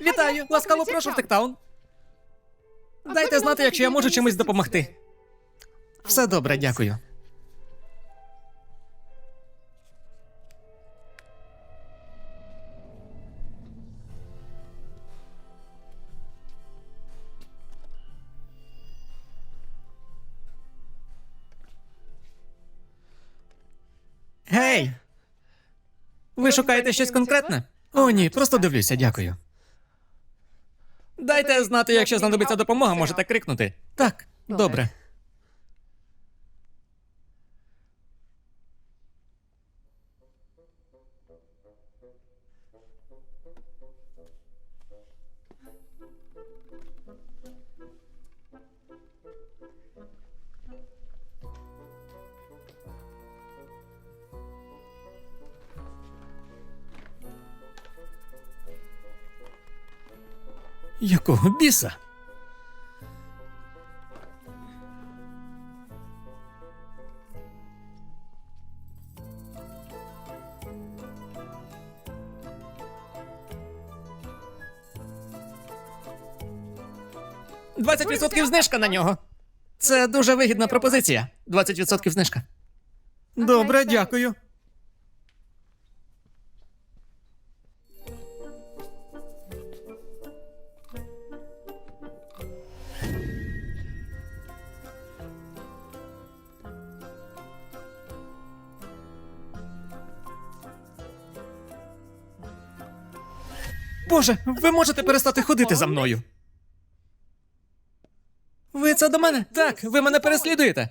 Вітаю! Ласкаво прошу в Тектаун. Дайте знати, якщо я можу чимось допомогти. Все добре, дякую. Гей! Ви шукаєте щось конкретне? О, ні, просто дивлюся, дякую. Дайте знати, якщо знадобиться допомога, можете крикнути. Так, добре. Якого біса? Двадцять відсотків знижка на нього. Це дуже вигідна пропозиція. 20% знижка. Добре, дякую. Боже, ви можете перестати ходити за мною. Ви це до мене? Так, ви мене переслідуєте.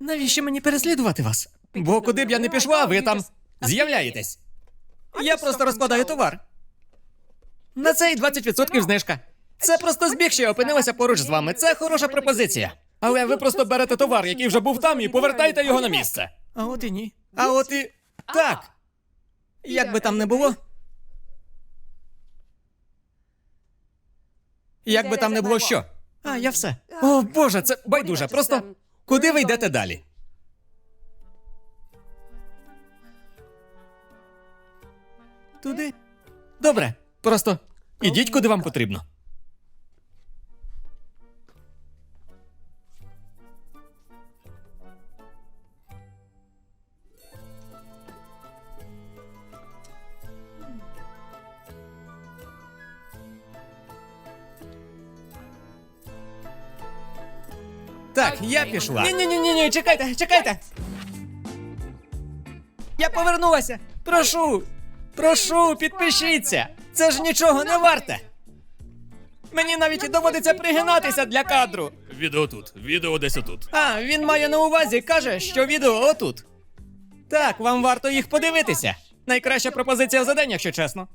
Навіщо мені переслідувати вас? Бо куди б я не пішла, ви там з'являєтесь. Я просто розкладаю товар. На цей 20% знижка. Це просто збіг, що я опинилася поруч з вами. Це хороша пропозиція. Але ви просто берете товар, який вже був там, і повертаєте його на місце. А от і ні. А от і. Так. Як би там не було. Як би там не було що? А, я все. О, Боже, це байдуже. Просто куди ви йдете далі? Туди. Добре. Просто ідіть, куди вам потрібно. Так, я пішла. Ні, ні, ні, ні, ні, чекайте, чекайте. Я повернулася. Прошу. Прошу, підпишіться. Це ж нічого не варте. Мені навіть і доводиться пригинатися для кадру. Відео тут, відео десь отут. А, він має на увазі, каже, що відео отут. Так, вам варто їх подивитися. Найкраща пропозиція за день, якщо чесно.